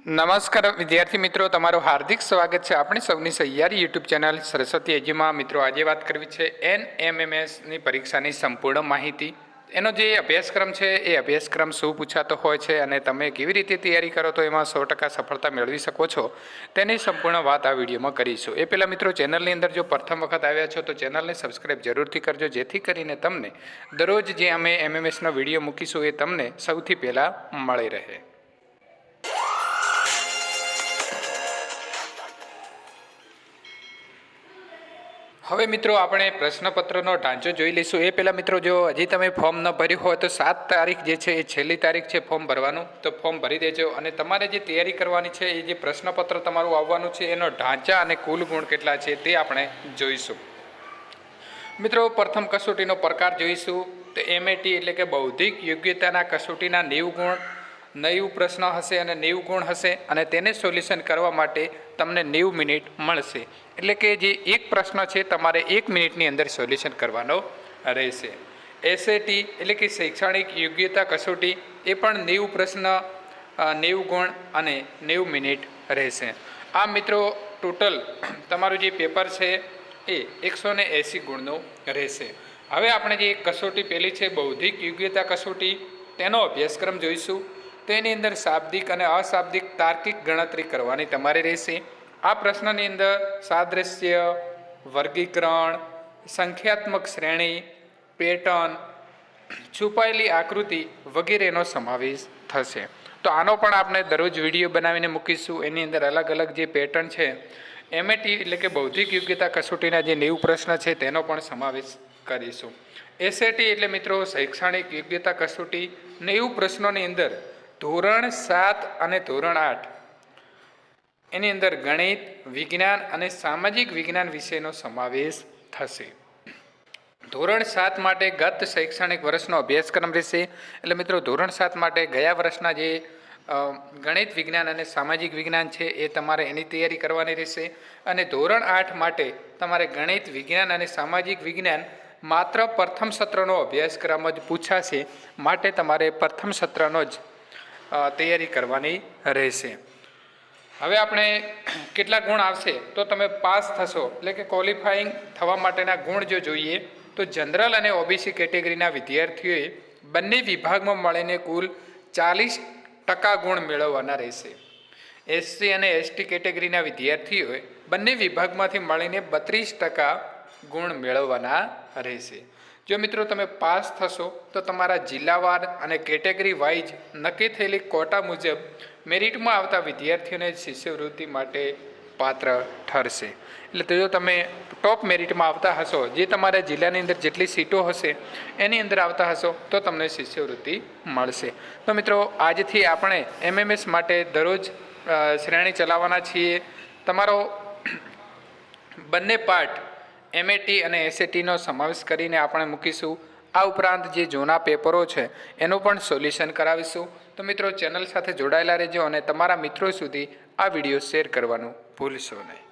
નમસ્કાર વિદ્યાર્થી મિત્રો, તમારું હાર્દિક સ્વાગત છે આપણી સૌની સહિયારી યુટ્યુબ ચેનલ સરસ્વતી એજીમાં. મિત્રો, આજે વાત કરવી છે એન એમએમએસની પરીક્ષાની સંપૂર્ણ માહિતી. એનો જે અભ્યાસક્રમ છે, એ અભ્યાસક્રમ શું પૂછાતો હોય છે અને તમે કેવી રીતે તૈયારી કરો તો એમાં સો ટકા સફળતા મેળવી શકો છો, તેની સંપૂર્ણ વાત આ વિડીયોમાં કરીશું. એ પહેલાં મિત્રો, ચેનલની અંદર જો પ્રથમ વખત આવ્યા છો તો ચેનલને સબસ્ક્રાઈબ જરૂરથી કરજો, જેથી કરીને તમને દરરોજ જે અમે એમએમએસનો વીડિયો મૂકીશું એ તમને સૌથી પહેલાં મળી રહે. હવે મિત્રો આપણે પ્રશ્નપત્રનો ઢાંચો જોઈ લઈશું. એ પહેલાં મિત્રો જો હજી તમે ફોર્મ ન ભર્યું હોય તો સાત તારીખ જે છે એ છેલ્લી તારીખ છે ફોર્મ ભરવાનું. તો ફોર્મ ભરી દેજો અને તમારે જે તૈયારી કરવાની છે, એ જે પ્રશ્નપત્ર તમારું આવવાનું છે, એનો ઢાંચા અને કુલ ગુણ કેટલા છે તે આપણે જોઈશું. મિત્રો પ્રથમ કસોટીનો પ્રકાર જોઈશું. તો એમએટી એટલે કે બૌદ્ધિક યોગ્યતાના કસોટીના નેવું ગુણ. નેવું પ્રશ્ન હશે અને નેવું ગુણ હશે અને તેને સોલ્યુશન કરવા માટે તમને નેવું મિનિટ મળશે. એટલે કે જે એક પ્રશ્ન છે તમારે એક મિનિટની અંદર સોલ્યુશન કરવાનો રહેશે. એસએટી એટલે કે શૈક્ષણિક યોગ્યતા કસોટી એ પણ નેવું પ્રશ્ન નેવું ગુણ અને નેવું મિનિટ રહેશે. આ મિત્રો ટોટલ તમારું જે પેપર છે એ એકસો ને એંસી ગુણનું રહેશે. હવે આપણે જે કસોટી પહેલી છે બૌદ્ધિક યોગ્યતા કસોટી, તેનો અભ્યાસક્રમ જોઈશું. તેની અંદર શાબ્દિક અને અશાબ્દિક તાર્કિક ગણતરી કરવાની તમારે રહેશે. આ પ્રશ્નની અંદર સાદ્રશ્ય, વર્ગીકરણ, સંખ્યાત્મક શ્રેણી, પેટર્ન, છુપાયેલી આકૃતિ વગેરેનો સમાવેશ થશે. તો આનો પણ આપણે દરરોજ વીડિયો બનાવીને મૂકીશું. એની અંદર અલગ અલગ જે પેટર્ન છે એમએટી એટલે કે બૌદ્ધિક યોગ્યતા કસોટીના જે નેવું પ્રશ્ન છે, તેનો પણ સમાવેશ કરીશું. એસએટી એટલે મિત્રો શૈક્ષણિક યોગ્યતા કસોટી. નેવું પ્રશ્નોની અંદર ધોરણ સાત અને ધોરણ આઠ. એની અંદર ગણિત, વિજ્ઞાન અને સામાજિક વિજ્ઞાન વિષયનો સમાવેશ થશે. ધોરણ સાત માટે ગત શૈક્ષણિક વર્ષનો અભ્યાસક્રમ રહેશે. એટલે મિત્રો, ધોરણ સાત માટે ગયા વર્ષના જે ગણિત વિજ્ઞાન અને સામાજિક વિજ્ઞાન છે, એ તમારે એની તૈયારી કરવાની રહેશે. અને ધોરણ આઠ માટે તમારે ગણિત વિજ્ઞાન અને સામાજિક વિજ્ઞાન માત્ર પ્રથમ સત્રનો અભ્યાસક્રમ જ પૂછાશે. માટે તમારે પ્રથમ સત્રનો જ તૈયારી કરવાની રહેશે. હવે આપણે કેટલા ગુણ આવશે તો તમે પાસ થશો. એટલે કે ક્વોલિફાઈંગ થવા માટેના ગુણ જો જોઈએ, તો જનરલ અને ઓબીસી કેટેગરીના વિદ્યાર્થીઓએ બંને વિભાગમાં મળીને કુલ ચાલીસ ટકા ગુણ મેળવવાના રહેશે. એસસી અને એસટી કેટેગરીના વિદ્યાર્થીઓએ બંને વિભાગમાંથી મળીને બત્રીસ ટકા ગુણ મેળવવાના રહેશે. જો મિત્રો તમે પાસ થશો, તો તમારા જિલ્લાવાર અને કેટેગરી વાઇઝ નક્કી થયેલી કોટા મુજબ મેરિટમાં આવતા વિદ્યાર્થીઓને શિષ્યવૃત્તિ માટે પાત્ર ઠરશે. એટલે તો જો તમે ટોપ મેરિટમાં આવતા હશો, જે તમારા જિલ્લાની અંદર જેટલી સીટો હશે, એની અંદર આવતા હશો, તો તમને શિષ્યવૃત્તિ મળશે. તો મિત્રો, આજથી આપણે એમએમએસ માટે દરરોજ શ્રેણી ચલાવવાના છીએ. તમારો બંને પાર્ટ એમએટી અને એસએટીનો સમાવેશ કરીને આપણે મૂકીશું. આ ઉપરાંત જે જૂના પેપરો છે, એનું પણ સોલ્યુશન કરાવીશું. તો મિત્રો, ચેનલ સાથે જોડાયેલા રહેજો અને તમારા મિત્રો સુધી આ વીડિયો શેર કરવાનું ભૂલશો નહીં.